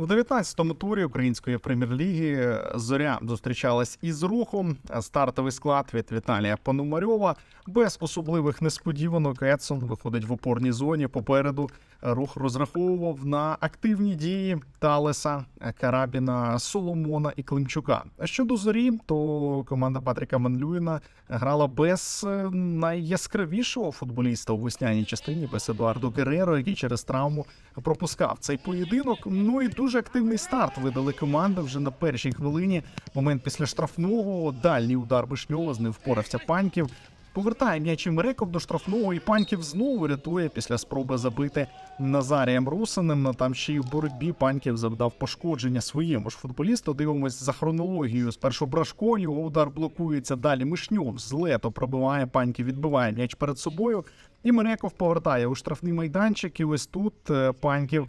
В 19-му турі української прем'єр-ліги зоря зустрічалась із рухом. Стартовий склад від Віталія Пономарьова без особливих несподіванок. Едсон виходить в опорній зоні. Попереду рух розраховував на активні дії Талеса, Карабіна, Соломона і Климчука. Щодо зорі, то команда Патріка Манлюїна грала без е, найяскравішого футболіста у весняній частині, без Едуардо Гереро, який через травму пропускав цей поєдинок. Ну і дуже активний старт видали команди вже на першій хвилині. Момент після штрафного, дальній удар Вишньова, з ним впорався Паньків. Повертає м'яч Мереков до штрафного, і Паньків знову рятує після спроби забити Назарієм Русиним. Там ще й в боротьбі Паньків завдав пошкодження своєму ж футболісту. Дивимось за хронологією. Спершу Брашко, його удар блокується. Далі Мишньов з лето пробиває Паньків, відбиває м'яч перед собою. І Мереков повертає у штрафний майданчик. І ось тут е, Паньків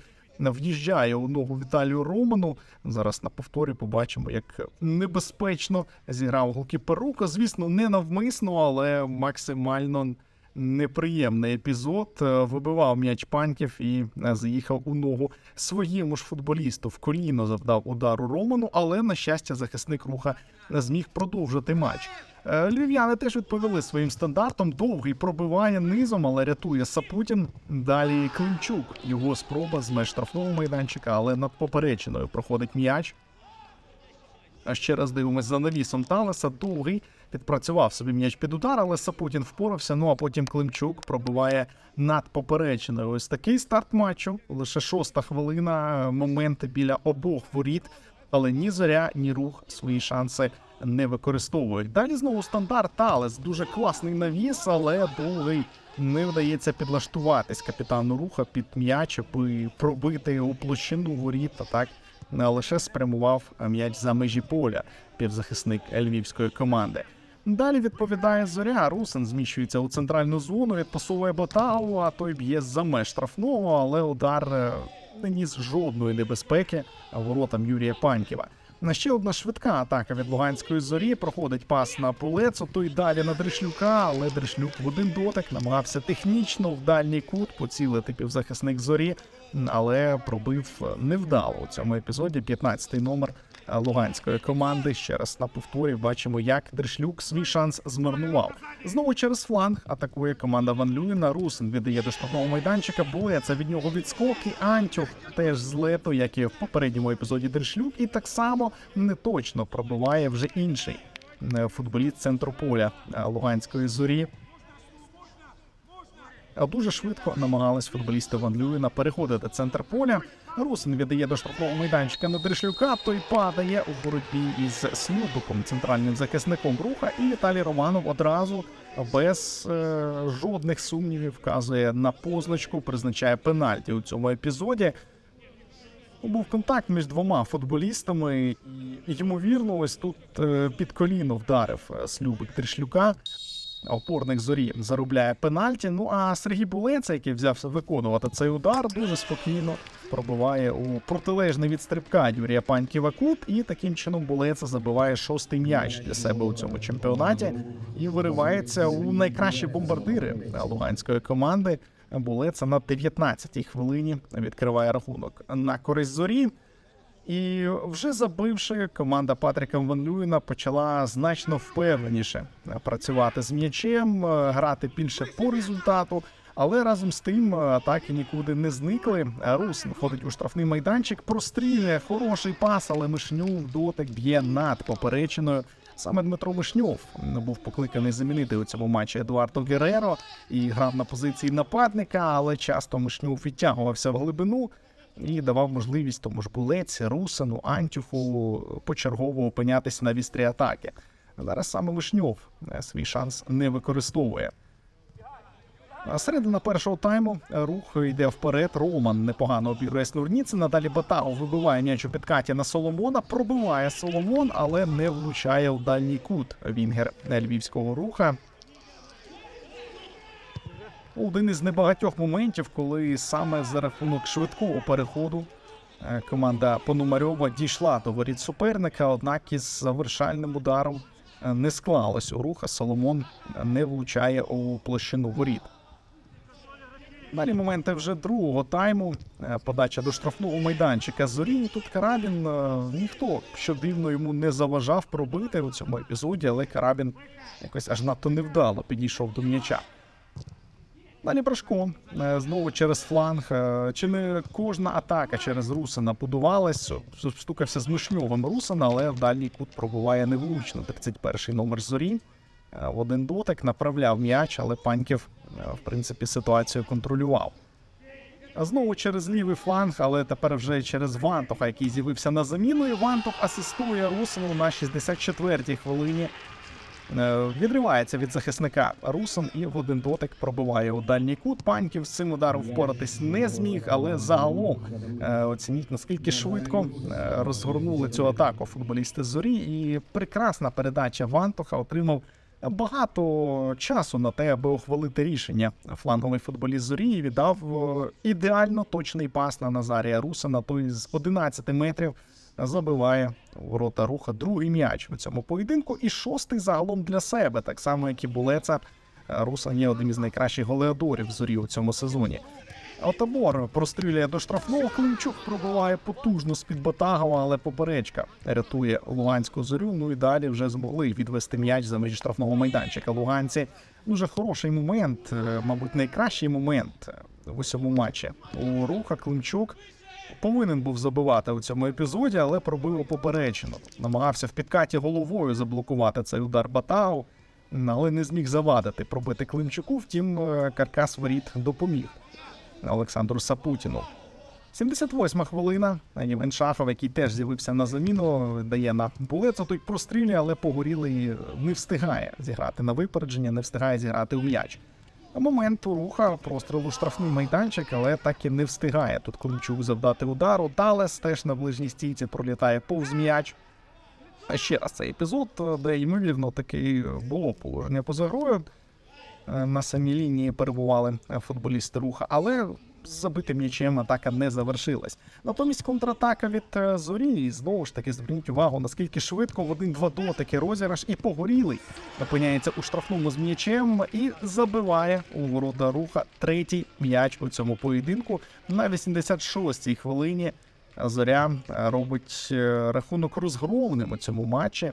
в'їжджає у ногу Віталію Роману. Зараз на повторі побачимо, як небезпечно зіграв голкіпер Рука. Звісно, не навмисно, але максимально неприємний епізод. Е, Вибивав м'яч панків і е, заїхав у ногу своєму ж футболісту. В коліно завдав удару Роману, але на щастя, захисник руха зміг продовжити матч. Е, Львів'яни теж відповіли своїм стандартом. Довгий пробиває низом, але рятує Сапутін. Далі Климчук. Його спроба з меж штрафного майданчика, але над поперечиною проходить м'яч. А ще раз дивимось за навісом Талеса. Довгий підпрацював собі м'яч під удар, але Сапутін впорався. Ну а потім Климчук пробиває над поперечиною. Ось такий старт матчу. Лише шоста хвилина. Моменти біля обох воріт. Але ні зоря, ні рух свої шанси не використовують. Далі знову стандарт Талес. Дуже класний навіс, але довгий не вдається підлаштуватись капітану руха під м'яч, аби пробити у площину воріт. А так не лише спрямував м'яч за межі поля півзахисник львівської команди. Далі відповідає зоря. Русин зміщується у центральну зону, відпасовує Боталу, а той б'є за меж штрафного, але удар е, не ніс жодної небезпеки воротам Юрія Паньківа. На ще одна швидка атака від Луганської зорі. Проходить пас на Пулецу, й далі на Дришлюка, але Дришлюк в один дотик намагався технічно в дальній кут поцілити півзахисник зорі, але пробив невдало у цьому епізоді. 15-й номер луганської команди. Ще раз на повторі бачимо, як Дришлюк свій шанс змарнував. Знову через фланг атакує команда Ван Люїна. Русин віддає до штрафного майданчика. Боється від нього відскок і Антюх теж з лету, як і в попередньому епізоді Дришлюк, і так само неточно пробиває вже інший е, футболіст центру поля е, Луганської зорі. Дуже швидко намагались футболісти Ван Люїна переходити центр поля. Русин віддає до штрафного майданчика на Дришлюка. Той падає у боротьбі із Слюбиком, центральним захисником руха. І Віталій Романов одразу без е, жодних сумнівів вказує на позначку, призначає пенальті у цьому епізоді. Був контакт між двома футболістами, і ймовірно, ось тут е, під коліно вдарив е, Слюбик Дришлюка. Опорник зорі заробляє пенальті. Ну а Сергій Булеца, який взявся виконувати цей удар, дуже спокійно пробиває у протилежний від стрибка Юрія Паньківа кут. І таким чином Булеца забиває шостий м'яч для себе у цьому чемпіонаті і виривається у найкращі бомбардири луганської команди. Булеца на 19-й хвилині відкриває рахунок на користь зорі. І вже забивши, команда Патріка Ван Люїна почала значно впевненіше працювати з м'ячем, е, грати більше по результату. Але разом з тим атаки нікуди не зникли. Русин входить у штрафний майданчик, прострілює хороший пас, але Мишнюв дотик б'є над поперечиною. Саме Дмитро Мишньов був покликаний замінити у цьому матчі Едуардо Гереро і грав на позиції нападника, але часто Мишньов відтягувався в глибину і давав можливість тому ж булеці, Русану, Антюфу почергово опинятися на вістрі атаки. Зараз саме Вишньов е, свій шанс не використовує. Середина першого тайму рух йде вперед. Роман непогано обігрує Снурніцина. Далі Батау вибиває м'яч у підкаті на Соломона. Пробиває Соломон, але не влучає у дальній кут Вінгер львівського руха. Один із небагатьох моментів, коли саме за рахунок швидкого переходу е, команда Пономарьова дійшла до воріт суперника, однак із завершальним ударом е, не склалось у руха. Соломон не влучає у площину воріт. Далі моменти вже другого тайму. Е, Подача до штрафного майданчика зорі. Тут Карабін ніхто, що дивно йому не заважав пробити у цьому епізоді, але Карабін якось аж надто невдало підійшов до м'яча. Далі Брашко е, знову через фланг. Е, Чи не кожна атака через Русина будувалась? Стукався з Мишньовим Русина, але в дальній кут пробуває невлучно. 31-й номер зорі. Е, В один дотик направляв м'яч, але Паньків, в принципі, ситуацію контролював. А Знову через лівий фланг, але тепер вже через Вантоха, який з'явився на заміну. І Вантох асистує Русину на 64-й хвилині. Е, Відривається від захисника Русин і в один дотик пробиває у дальній кут. Паньків з цим ударом впоратись не зміг, але загалом е, оцініть наскільки швидко е, розгорнули цю атаку футболісти зорі. І прекрасна передача Вантоха отримав. Багато часу на те, аби ухвалити рішення. Фланговий футболіст зорі і віддав ідеально точний пас на Назарія Русина. Той з 11 метрів забиває ворота руха другий м'яч у цьому поєдинку. І шостий загалом для себе, так само як і Булеца. Русан є одним із найкращих голеадорів зорі у цьому сезоні. Отабор прострілює до штрафного. Климчук пробиває потужно з-під Батагова, але поперечка рятує Луганську зорю. Ну і далі вже змогли відвести м'яч за межі штрафного майданчика. Луганці дуже хороший момент, е, мабуть, найкращий момент в усьому матчі. У руха Климчук повинен був забивати у цьому епізоді, але пробив поперечину. Намагався в підкаті головою заблокувати цей удар Батау, але не зміг завадити пробити Климчуку. Втім, е, каркас воріт допоміг. Олександру Сапутіну. 78 хвилина. Євген Шахов, який теж з'явився на заміну, дає на булецу. Той прострілює, але погорілий не встигає зіграти на випередження, не встигає зіграти у м'яч. Момент руха прострілу штрафний майданчик, але так і не встигає. Тут Климчук завдати удару. Далес теж на ближній стійці пролітає повз м'яч. А ще раз цей епізод, де ймовірно таки було положення поза грою. Е, на самій лінії перебували е, футболісти руха, але забитим м'ячем атака не завершилась. Натомість контратака від е, зорі, і знову ж таки зверніть увагу, наскільки швидко в один-два дотики розіграш і погорілий опиняється у штрафному з м'ячем і забиває у ворота руха третій м'яч у цьому поєдинку. На 86-й хвилині зоря робить е, рахунок розгромним у цьому матчі.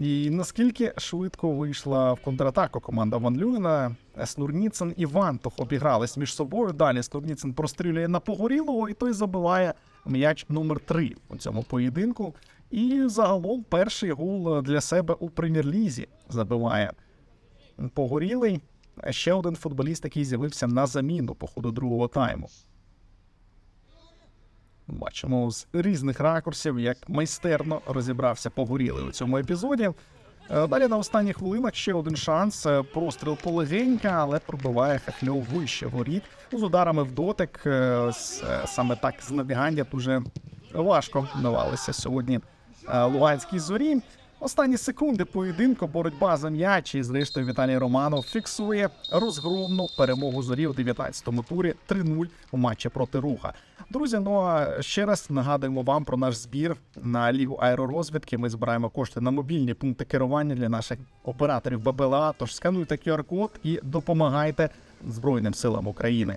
І наскільки швидко вийшла в контратаку команда Ван Люйна, Снурніцин і Вантох обігрались між собою. Далі Снурніцин прострілює на погорілого, і той забиває м'яч номер 3 у цьому поєдинку. І загалом перший гол для себе у прем'єр-лізі забиває погорілий. Ще один футболіст, який з'явився на заміну по ходу другого тайму. Бачимо з різних ракурсів, як майстерно розібрався погорілий у цьому епізоді. Е, Далі на останніх хвилинах ще один шанс. Е, Простріл полегенька, але пробиває Хахльов вище воріт. З ударами в дотик. Е, Саме так з набігання дуже важко давалися сьогодні Луганській зорі. Останні секунди поєдинку, боротьба за м'яч і зрештою Віталій Романов фіксує розгромну перемогу зорі у 19-му турі 3-0 у матчі проти руха. Друзі, ну а ще раз нагадуємо вам про наш збір на лігу аеророзвідки. Ми збираємо кошти на мобільні пункти керування для наших операторів ББЛА. Тож скануйте QR-код і допомагайте Збройним силам України.